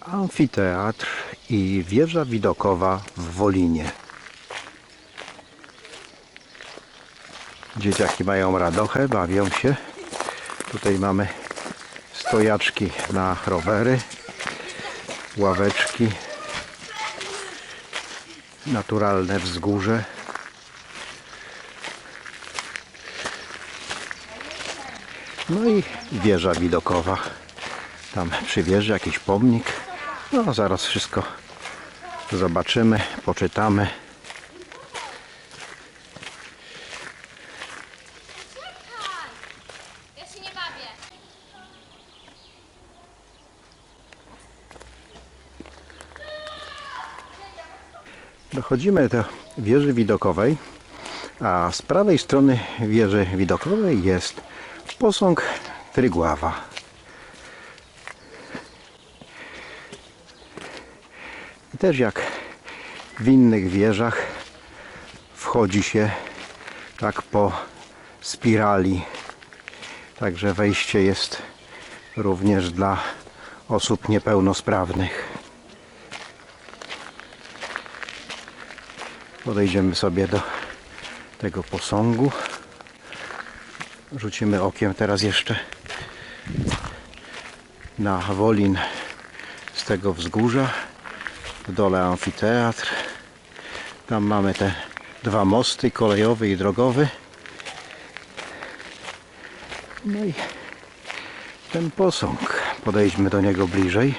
amfiteatr i wieża widokowa w Wolinie. Dzieciaki mają radochę, bawią się. Tutaj mamy stojaczki na rowery, ławeczki, naturalne wzgórze. No i wieża widokowa. Tam przy wieży jakiś pomnik. No zaraz wszystko zobaczymy, poczytamy. Dochodzimy do wieży widokowej, a z prawej strony wieży widokowej jest posąg Trygława. Też jak w innych wieżach wchodzi się tak po spirali. Także wejście jest również dla osób niepełnosprawnych. Podejdziemy sobie do tego posągu. Rzucimy okiem teraz jeszcze na Wolin z tego wzgórza. W dole amfiteatr. Tam mamy te dwa mosty, kolejowy i drogowy. No i ten posąg. Podejdźmy do niego bliżej.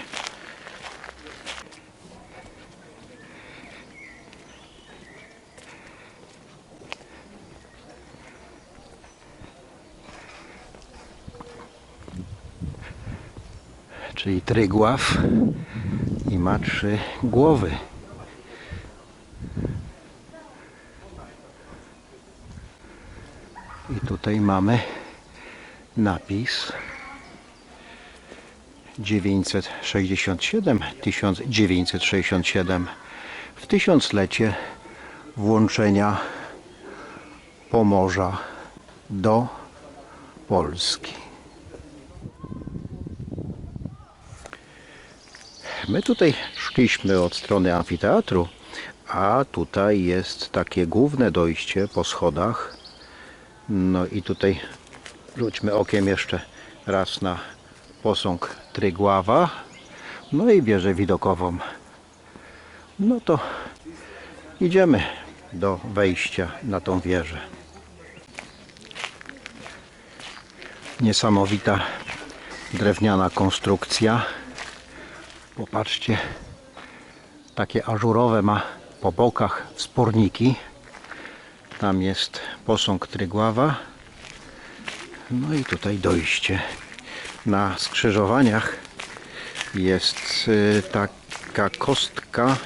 czyli trygław i ma trzy głowy. I tutaj mamy napis 967 1967 w tysiąclecie włączenia Pomorza do Polski. My tutaj szliśmy od strony amfiteatru, a tutaj jest takie główne dojście po schodach. No i tutaj rzućmy okiem jeszcze raz na posąg Trygława, no i wieżę widokową. No to idziemy do wejścia na tą wieżę. Niesamowita drewniana konstrukcja. Popatrzcie, takie ażurowe ma po bokach wsporniki. Tam jest posąg Trygława. No i tutaj dojście. Na skrzyżowaniach jest y, taka kostka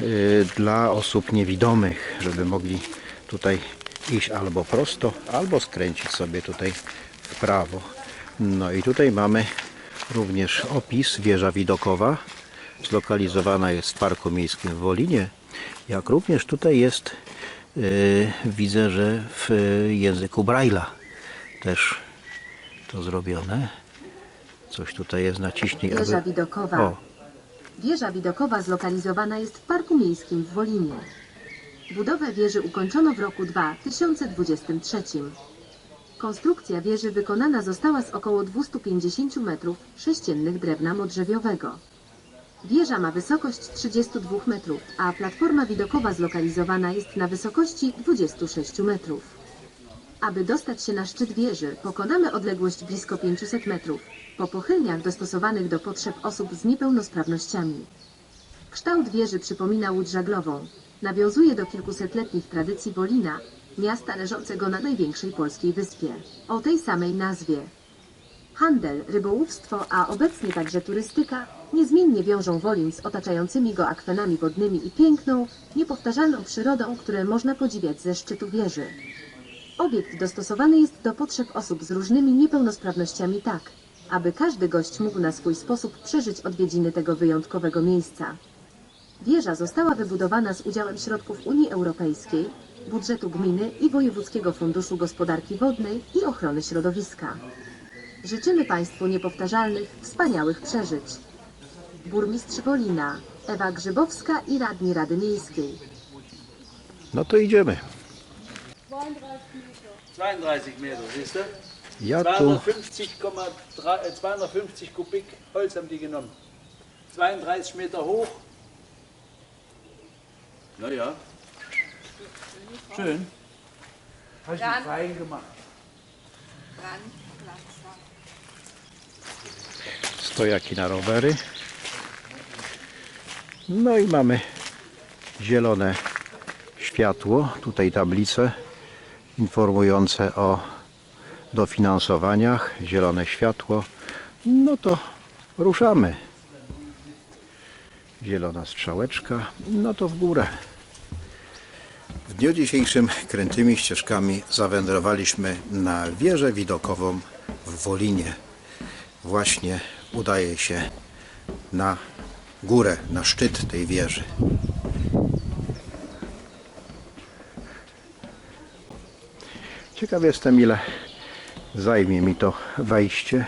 y, dla osób niewidomych, żeby mogli tutaj iść albo prosto, albo skręcić sobie tutaj w prawo. No i tutaj mamy również opis wieża widokowa. Zlokalizowana jest w Parku Miejskim w Wolinie. Jak również tutaj jest, yy, widzę, że w języku Braille'a też to zrobione. Coś tutaj jest, naciśnij. Wieża aby- widokowa. O, Wieża widokowa zlokalizowana jest w Parku Miejskim w Wolinie. Budowę wieży ukończono w roku 2023. Konstrukcja wieży wykonana została z około 250 metrów sześciennych drewna modrzewiowego. Wieża ma wysokość 32 metrów, a platforma widokowa zlokalizowana jest na wysokości 26 metrów. Aby dostać się na szczyt wieży, pokonamy odległość blisko 500 metrów, po pochylniach dostosowanych do potrzeb osób z niepełnosprawnościami. Kształt wieży przypomina łódź żaglową. Nawiązuje do kilkusetletnich tradycji Wolina, miasta leżącego na największej polskiej wyspie, o tej samej nazwie. Handel, rybołówstwo, a obecnie także turystyka niezmiennie wiążą Wolin z otaczającymi go akwenami wodnymi i piękną, niepowtarzalną przyrodą, które można podziwiać ze szczytu wieży. Obiekt dostosowany jest do potrzeb osób z różnymi niepełnosprawnościami tak, aby każdy gość mógł na swój sposób przeżyć odwiedziny tego wyjątkowego miejsca. Wieża została wybudowana z udziałem środków Unii Europejskiej, budżetu gminy i Wojewódzkiego Funduszu Gospodarki Wodnej i Ochrony Środowiska. Życzymy Państwu niepowtarzalnych, wspaniałych przeżyć. burmistrz Wolina, Ewa Grzybowska i radni Rady Miejskiej. No to idziemy. 32 Meter, siehst du? Ja tu 250,3 äh, 250 Kubik Holz haben die genommen. 32 Meter hoch. Ja. Schön. Hast du fein gemacht. stojaki na rowery. No i mamy zielone światło. Tutaj tablice informujące o dofinansowaniach. Zielone światło. No to ruszamy. Zielona strzałeczka. No to w górę. Dniu dzisiejszym krętymi ścieżkami zawędrowaliśmy na wieżę widokową w Wolinie właśnie udaje się na górę, na szczyt tej wieży. Ciekaw jestem, ile zajmie mi to wejście.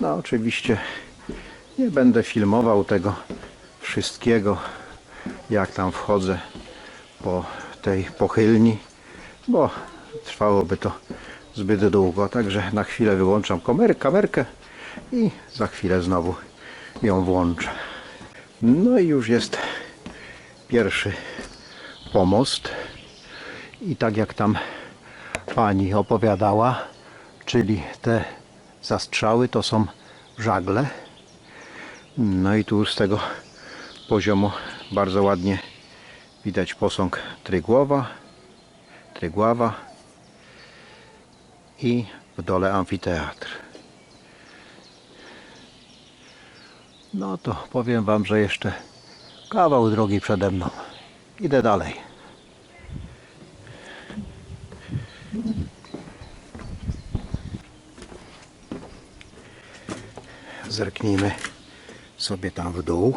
No, oczywiście nie będę filmował tego wszystkiego, jak tam wchodzę po tej pochylni, bo trwałoby to zbyt długo. Także na chwilę wyłączam kamer- kamerkę i za chwilę znowu ją włączę. No i już jest pierwszy pomost. I tak jak tam pani opowiadała, czyli te zastrzały to są żagle. No i tu z tego poziomu bardzo ładnie widać posąg Trygłowa, Trygława i w dole amfiteatr. No to powiem Wam, że jeszcze kawał drogi przede mną. Idę dalej. Zerknijmy sobie tam w dół.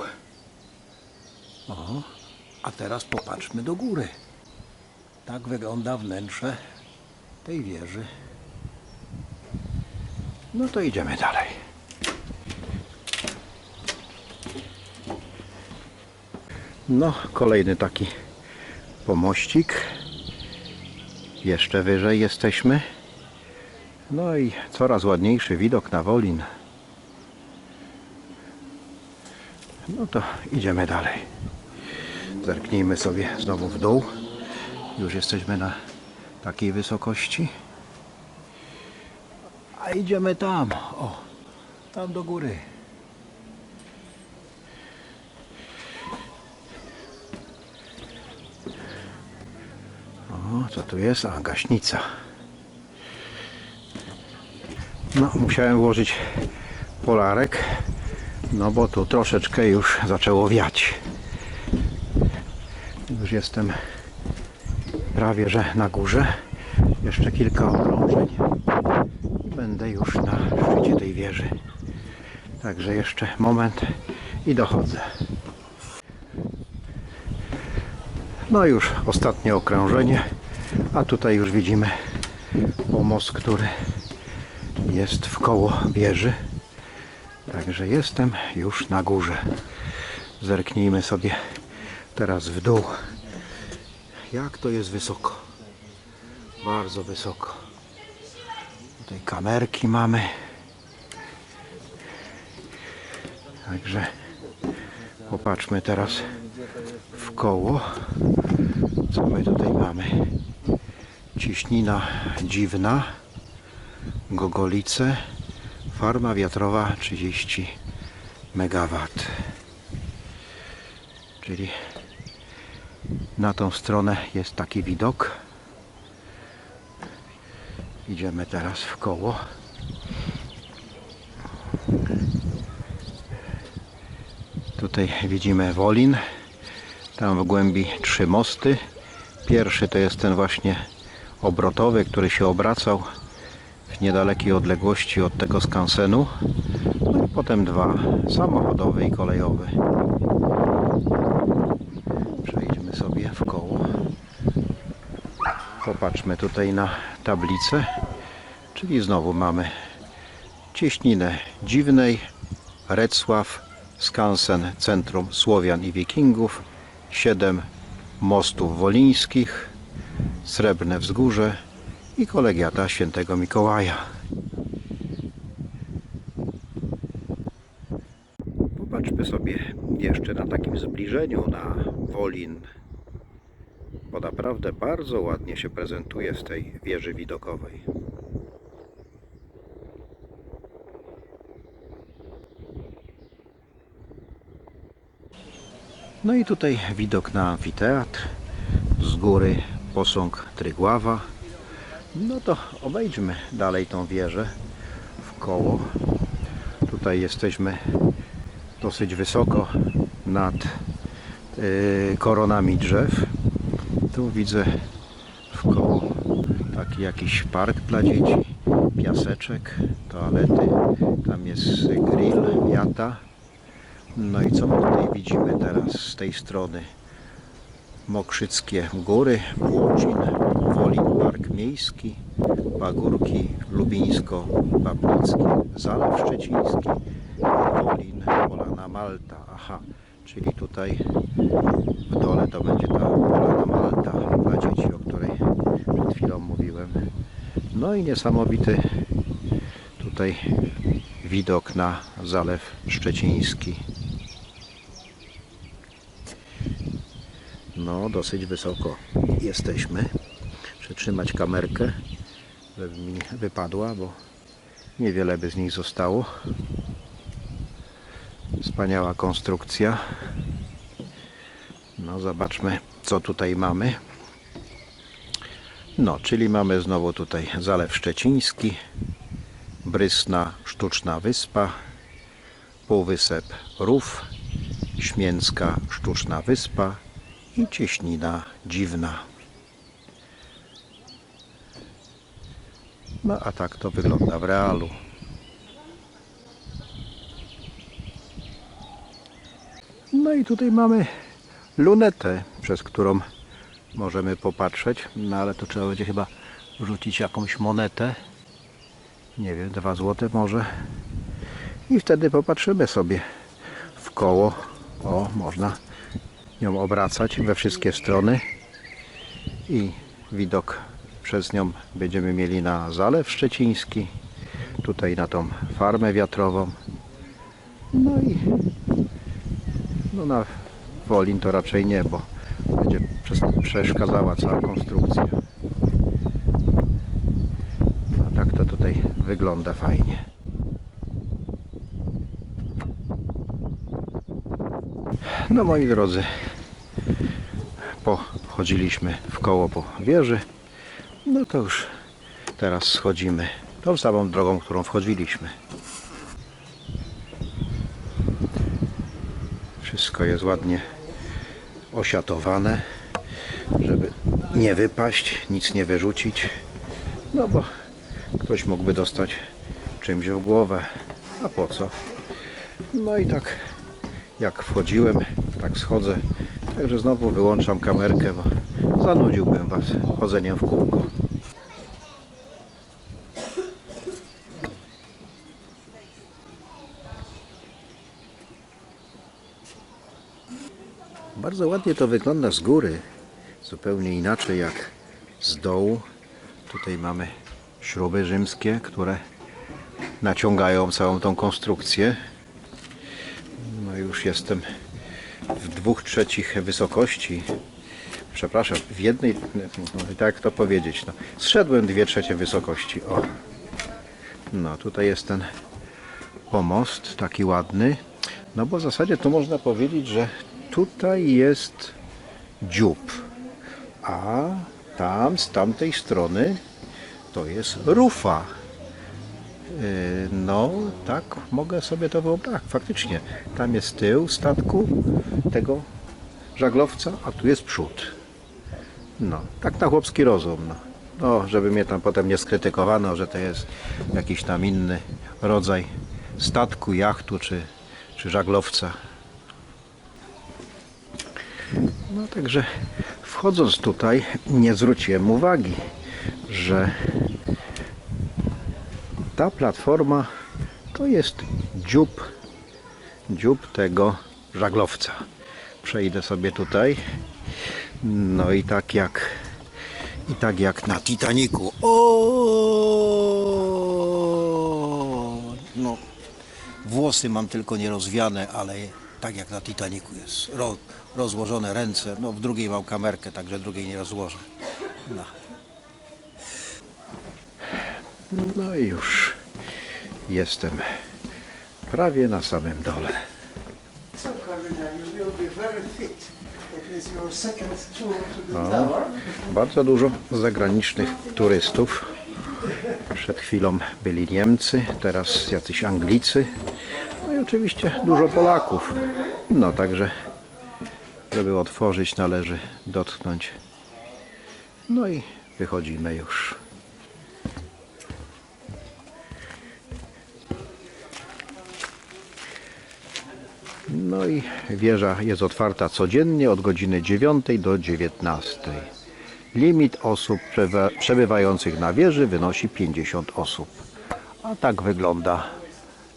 A teraz popatrzmy do góry. Tak wygląda wnętrze tej wieży. No to idziemy dalej. No, kolejny taki pomościk. Jeszcze wyżej jesteśmy. No i coraz ładniejszy widok na Wolin. No to idziemy dalej. Zerknijmy sobie znowu w dół. Już jesteśmy na takiej wysokości. A idziemy tam. O, tam do góry. O, co tu jest? A, gaśnica. No, musiałem włożyć polarek, no bo tu troszeczkę już zaczęło wiać. Już jestem prawie że na górze. Jeszcze kilka okrążeń i będę już na szczycie tej wieży. Także jeszcze moment i dochodzę. No już ostatnie okrążenie, a tutaj już widzimy pomost, który jest w koło wieży. Także jestem już na górze. Zerknijmy sobie teraz w dół. Jak to jest wysoko. Bardzo wysoko. Tutaj kamerki mamy. Także popatrzmy teraz w koło. Co my tutaj mamy? Ciśnina dziwna. Gogolice. Farma wiatrowa 30 MW. Czyli na tą stronę jest taki widok. Idziemy teraz w koło. Tutaj widzimy Wolin. Tam w głębi trzy mosty. Pierwszy to jest ten właśnie obrotowy, który się obracał w niedalekiej odległości od tego skansenu. No i potem dwa, samochodowy i kolejowy. Przejdźmy sobie w koło. Popatrzmy tutaj na tablicę. Czyli znowu mamy cieśninę dziwnej, Recław skansen Centrum Słowian i Wikingów, siedem mostów wolińskich, Srebrne Wzgórze i kolegiata Świętego Mikołaja. Popatrzmy sobie jeszcze na takim zbliżeniu na Wolin, bo naprawdę bardzo ładnie się prezentuje z tej wieży widokowej. No i tutaj widok na amfiteatr, z góry posąg Trygława. No to obejdźmy dalej tą wieżę w koło. Tutaj jesteśmy dosyć wysoko nad y, koronami drzew. Tu widzę w koło taki jakiś park dla dzieci, piaseczek, toalety, tam jest grill, jata. No i co my tutaj widzimy teraz z tej strony? Mokrzyckie góry, Płocin, Wolin Park Miejski, Pagórki Lubińsko-Babnicki, Zalew Szczeciński, Wolin, Polana Malta. Aha, czyli tutaj w dole to będzie ta Polana Malta dla dzieci, o której przed chwilą mówiłem. No i niesamowity tutaj widok na Zalew Szczeciński. No, dosyć wysoko jesteśmy. Przytrzymać kamerkę, żeby mi wypadła, bo niewiele by z nich zostało. Wspaniała konstrukcja. No, zobaczmy, co tutaj mamy. No, czyli mamy znowu tutaj Zalew Szczeciński, Brysna Sztuczna Wyspa, Półwysep Rów, Śmięcka Sztuczna Wyspa i Cieśnina Dziwna. No a tak to wygląda w realu. No i tutaj mamy lunetę, przez którą możemy popatrzeć, no ale to trzeba będzie chyba rzucić jakąś monetę. Nie wiem, dwa złote może. I wtedy popatrzymy sobie w koło. O, można nią obracać we wszystkie strony i widok przez nią będziemy mieli na Zalew Szczeciński, tutaj na tą farmę wiatrową. No i no na Wolin to raczej nie, bo przeszkadzała cała konstrukcja. A tak to tutaj wygląda fajnie. No moi drodzy, pochodziliśmy w koło po wieży. No to już teraz schodzimy tą samą drogą, którą wchodziliśmy. Wszystko jest ładnie osiatowane, żeby nie wypaść, nic nie wyrzucić. No bo ktoś mógłby dostać czymś w głowę. A po co? No i tak jak wchodziłem, tak schodzę. Także znowu wyłączam kamerkę, bo zanudziłbym Was chodzeniem w kółko. Bardzo ładnie to wygląda z góry. Zupełnie inaczej jak z dołu. Tutaj mamy śruby rzymskie, które naciągają całą tą konstrukcję. No już jestem w dwóch trzecich wysokości. Przepraszam, w jednej, tak to powiedzieć, no, zszedłem dwie trzecie wysokości. O. No tutaj jest ten pomost, taki ładny. No bo w zasadzie to można powiedzieć, że tutaj jest dziób, a tam z tamtej strony to jest rufa. Yy, No, tak, mogę sobie to wyobrazić. Faktycznie, tam jest tył statku tego żaglowca, a tu jest przód. No, tak na chłopski rozum. No. no, żeby mnie tam potem nie skrytykowano, że to jest jakiś tam inny rodzaj statku, jachtu czy, czy żaglowca. No, także wchodząc tutaj, nie zwróciłem uwagi, że ta platforma to jest dziób dziób tego żaglowca. Przejdę sobie tutaj. No i tak jak i tak jak na Titaniku. O! No, włosy mam tylko nierozwiane, ale tak jak na Titaniku jest. Ro, rozłożone ręce. No, w drugiej mam kamerkę, także drugiej nie rozłożę. No. No i już jestem prawie na samym dole. So, Karina, you will be very fit. It is your second tour to the No. tower. Bardzo dużo zagranicznych turystów. Przed chwilą byli Niemcy, teraz jacyś Anglicy. Oczywiście dużo Polaków. No także, żeby otworzyć, należy dotknąć. No i wychodzimy już. No i wieża jest otwarta codziennie od godziny 9 do 19. Limit osób przebywających na wieży wynosi 50 osób. A tak wygląda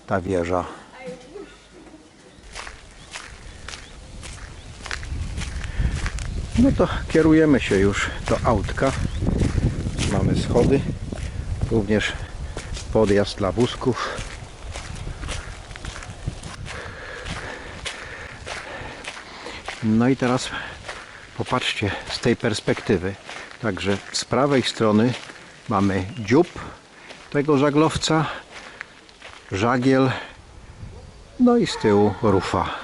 ta wieża. No to kierujemy się już do autka. Mamy schody, również podjazd dla wózków. No i teraz popatrzcie z tej perspektywy. Także z prawej strony mamy dziób tego żaglowca, żagiel, no i z tyłu rufa.